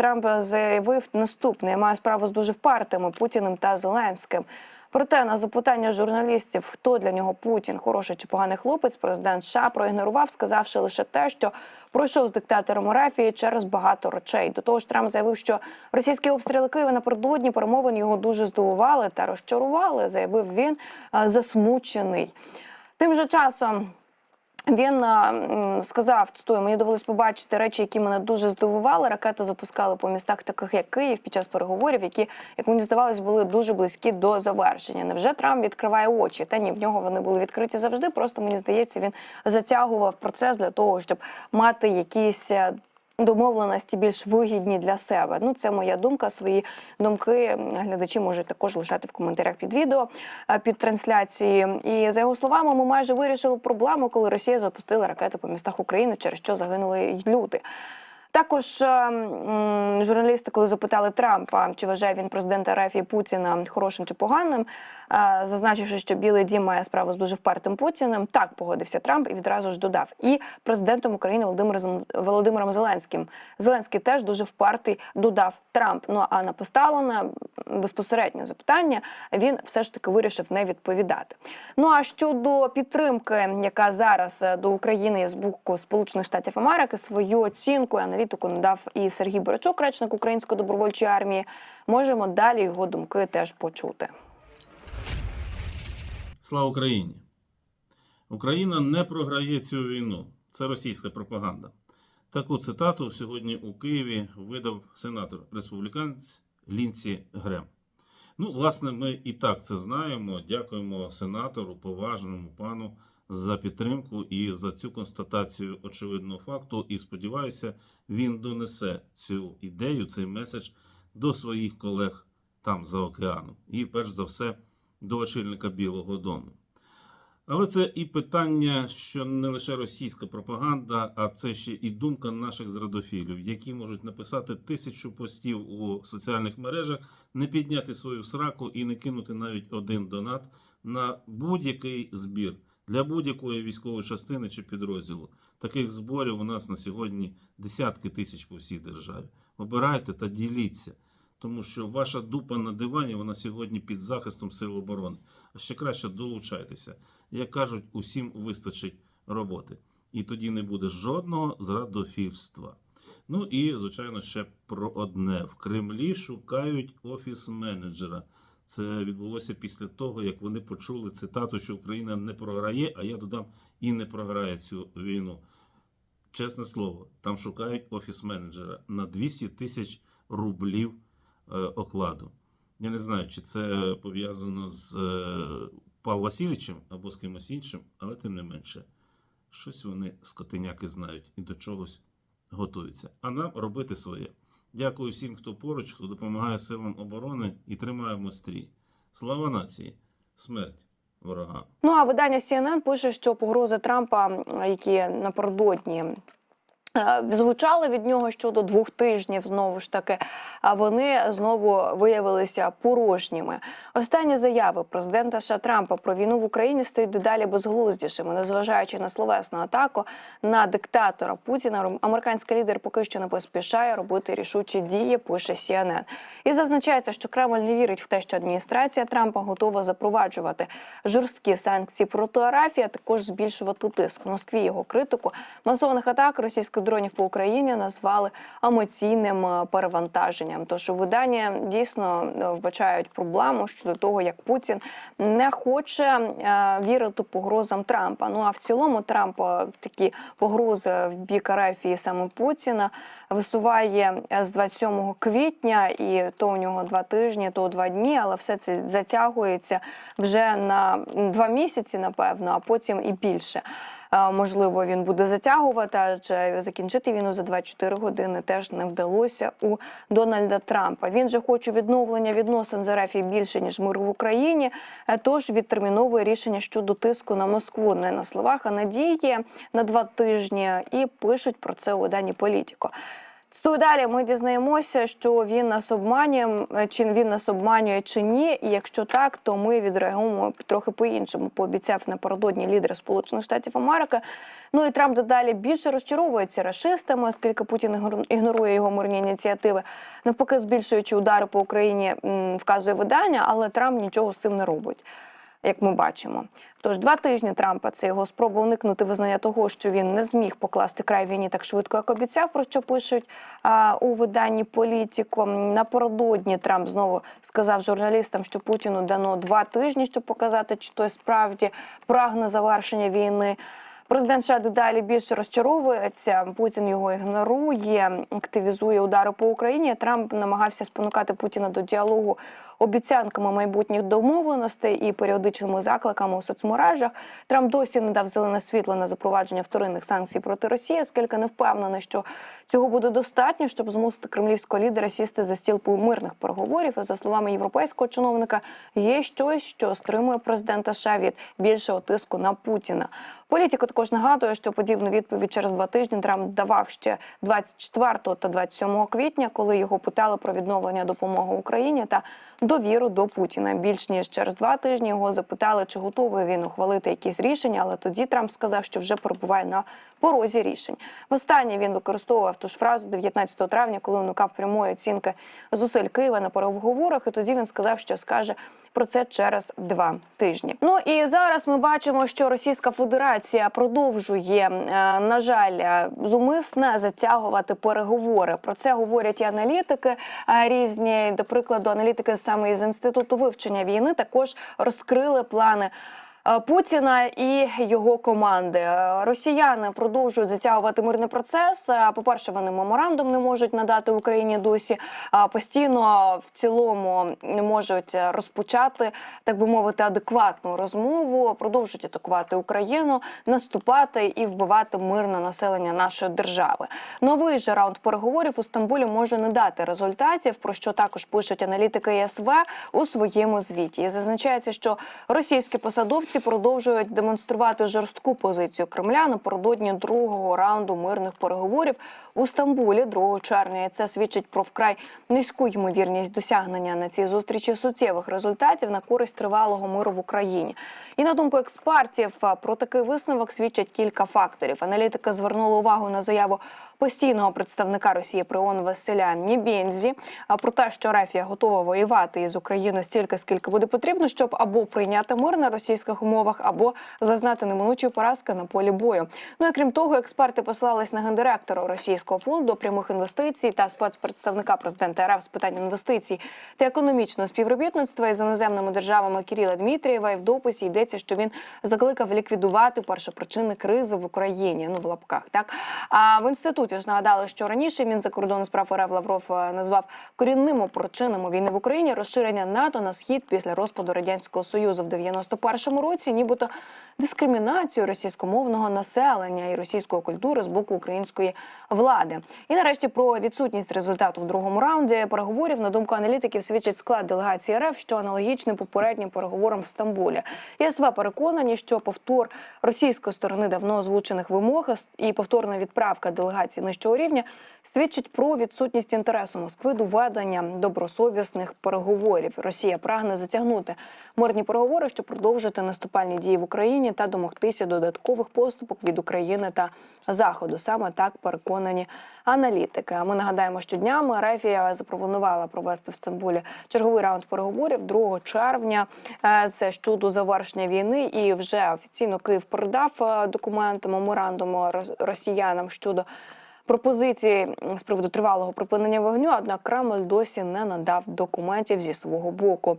Трамп заявив наступне: я маю справу з дуже впартими Путіним та Зеленським. Проте на запитання журналістів, хто для нього Путін, хороший чи поганий хлопець, президент США проігнорував, сказавши лише те, що пройшов з диктатором Арафії через багато речей. До того ж, Трамп заявив, що російські обстріли Києва напередодні перемовин його дуже здивували та розчарували. Заявив він е, засмучений. Тим же часом. Він е, сказав, цитую, мені довелось побачити речі, які мене дуже здивували. Ракети запускали по містах, таких як Київ, під час переговорів, які, як мені здавалось, були дуже близькі до завершення. Невже Трамп відкриває очі? Та ні, в нього вони були відкриті завжди. Просто мені здається, він затягував процес для того, щоб мати якісь. Домовленості більш вигідні для себе. Ну, це моя думка. Свої думки глядачі можуть також лишати в коментарях під відео е, під трансляцією. І за його словами, ми майже вирішили проблему, коли Росія запустила ракети по містах України, через що загинули люди. Також е, журналісти, коли запитали Трампа, чи вважає він президента Рафії Путіна хорошим чи поганим, е, зазначивши, що Білий Дім має справу з дуже впертим Путіним, так погодився Трамп і відразу ж додав. І президентом України Володимиром Володимиром Зеленським. Зеленський теж дуже впертий додав Трамп. Ну а на поставлене безпосередньо запитання він все ж таки вирішив не відповідати. Ну а щодо підтримки, яка зараз е, до України з боку Сполучених Штатів Америки, свою оцінку і аналітику надав і Сергій Борочук, речник Української добровольчої армії. Можемо далі його думки теж почути. Слава Україні! Україна не програє цю війну. Це російська пропаганда. Таку цитату сьогодні у Києві видав сенатор республіканець Лінці Грем. Ну, власне, ми і так це знаємо. Дякуємо сенатору, поважному пану за підтримку і за цю констатацію очевидного факту. І сподіваюся, він донесе цю ідею, цей меседж до своїх колег там за океаном. І перш за все до очільника Білого Дому. Але це і питання, що не лише російська пропаганда, а це ще і думка наших зрадофілів, які можуть написати тисячу постів у соціальних мережах, не підняти свою сраку і не кинути навіть один донат на будь-який збір для будь-якої військової частини чи підрозділу. Таких зборів у нас на сьогодні десятки тисяч по всій державі. Обирайте та діліться тому що ваша дупа на дивані вона сьогодні під захистом сил оборони. А ще краще долучайтеся. Як кажуть, усім вистачить роботи. І тоді не буде жодного зрадофільства. Ну і, звичайно, ще про одне: в Кремлі шукають офіс-менеджера. Це відбулося після того, як вони почули цитату, що Україна не програє, а я додам і не програє цю війну. Чесне слово, там шукають офіс-менеджера на 200 тисяч рублів е, окладу. Я не знаю, чи це пов'язано з е, Павлом Васильовичем або з кимось іншим, але тим не менше, щось вони скотиняки знають і до чогось готуються. А нам робити своє. Дякую всім, хто поруч, хто допомагає силам оборони і тримає мострі. Слава нації! Смерть Ворога Ну а видання CNN пише, що погрози Трампа, які напередодні. Е, Звучали від нього щодо двох тижнів знову ж таки, а вони знову виявилися порожніми. Останні заяви президента США Трампа про війну в Україні стають дедалі безглуздішими, незважаючи на словесну атаку на диктатора Путіна. Американський лідер поки що не поспішає робити рішучі дії. Пише CNN. І зазначається, що Кремль не вірить в те, що адміністрація Трампа готова запроваджувати жорсткі санкції проти Арафії, також збільшувати тиск в Москві. Його критику масованих атак російських дронів по Україні назвали емоційним е, перевантаженням. Тож у видання дійсно е, вбачають проблему щодо того, як Путін не хоче е, вірити погрозам Трампа. Ну а в цілому Трамп такі погрози в бік Арафії саме Путіна висуває з 27 квітня, і то у нього два тижні, то два дні, але все це затягується вже на два місяці, напевно, а потім і більше. Е, Можливо, він буде затягувати, адже закінчити війну за 24 години теж не вдалося у Дональда Трампа. Він же хоче відновлення відносин з РФ більше ніж мир в Україні. е, Тож відтерміновує рішення щодо тиску на Москву не на словах, а на дії на два тижні. І пишуть про це у дані Політіко. Стою далі. Ми дізнаємося, що він нас обманює, чи він нас обманює чи ні. І якщо так, то ми відреагуємо трохи по-іншому. Пообіцяв напередодні лідер Сполучених Штатів Америки. Ну і Трамп дедалі більше розчаровується рашистами, оскільки Путін ігнор- ігнорує його мирні ініціативи. Навпаки, збільшуючи удари по Україні, вказує видання, але Трамп нічого з цим не робить як ми бачимо. Тож два тижні Трампа це його спроба уникнути визнання того, що він не зміг покласти край війні так швидко, як обіцяв, про що пишуть а, у виданні політико. Напередодні Трамп знову сказав журналістам, що Путіну дано два тижні, щоб показати, чи той справді прагне завершення війни. Президент США дедалі більше розчаровується. Путін його ігнорує, активізує удари по Україні. Трамп намагався спонукати Путіна до діалогу обіцянками майбутніх домовленостей і періодичними закликами у соцмережах. Трамп досі не дав зелене світло на запровадження вторинних санкцій проти Росії, оскільки не впевнений, що цього буде достатньо, щоб змусити кремлівського лідера сісти за стіл мирних переговорів. І за словами європейського чиновника, є щось, що стримує президента США від більшого тиску на Путіна. Політико також нагадує, що подібну відповідь через два тижні Трамп давав ще 24 та 27 квітня, коли його питали про відновлення допомоги Україні та довіру до Путіна. Більш ніж через два тижні його запитали, чи готовий він ухвалити якісь рішення, але тоді Трамп сказав, що вже перебуває на порозі рішень. Востаннє він використовував ту ж фразу 19 травня, коли уникав прямої оцінки зусиль Києва на переговорах. І тоді він сказав, що скаже про це через два тижні. Ну і зараз ми бачимо, що Російська Федерація продовжує, е, на жаль, е, зумисне затягувати переговори. Про це говорять і аналітики е, різні. До прикладу, аналітики саме із інституту вивчення війни також розкрили плани. Е, Путіна і його команди Е, росіяни продовжують затягувати мирний процес. Е, По-перше, вони меморандум не можуть надати Україні досі. Постійно в цілому не можуть розпочати, так би мовити, адекватну розмову, продовжують атакувати Україну, наступати і вбивати мирне населення нашої держави. Новий же раунд переговорів у Стамбулі може не дати результатів, про що також пишуть аналітики ЄСВ у своєму звіті. І зазначається, що російські посадовці продовжують демонструвати жорстку позицію Кремля напередодні другого раунду мирних переговорів у Стамбулі 2 червня. І це свідчить про вкрай низьку ймовірність досягнення на цій зустрічі суттєвих результатів на користь тривалого миру в Україні. І на думку експертів, про такий висновок свідчать кілька факторів. Аналітики звернули увагу на заяву постійного представника Росії при ООН Василя Нібєнзі про те, що Рефія готова воювати із Україною стільки, скільки буде потрібно, щоб або прийняти мир на російських умовах, або зазнати неминучої поразки на полі бою. Ну і крім того, експерти послались на гендиректора Російського фонду прямих інвестицій та спецпредставника президента РФ з питань інвестицій та економічного співробітництва із іноземними державами Кіріла Дмитрієва. І в дописі йдеться, що він закликав ліквідувати першопричини кризи в Україні. Ну в лапках так. А в інституті ж нагадали, що раніше Мінзакордонних справ РФ Лавров е, назвав корінними причинами війни в Україні розширення НАТО на схід після розпаду радянського союзу в 91-му році, нібито дискримінацію російськомовного населення і російської культури з боку української влади. І нарешті про відсутність результату в другому раунді переговорів на думку аналітиків свідчить склад делегації РФ, що аналогічний попереднім переговорам в Стамбулі. ЄСВ переконані, що повтор російської сторони давно озвучених вимог і повторна відправка делегації нижчого рівня свідчить про відсутність інтересу Москви до ведення добросовісних переговорів. Росія прагне затягнути мирні переговори, щоб продовжити наступальні дії в Україні та домогтися додаткових поступок від України та Заходу. Саме так переконані аналітики. А Ми нагадаємо, що днями Рефія запропонувала провести в Стамбулі черговий раунд переговорів 2 червня. Е, Це щодо завершення війни, і вже офіційно Київ передав е, документи меморандуму рос- росіянам щодо. Пропозиції з приводу тривалого припинення вогню, однак Кремль досі не надав документів зі свого боку.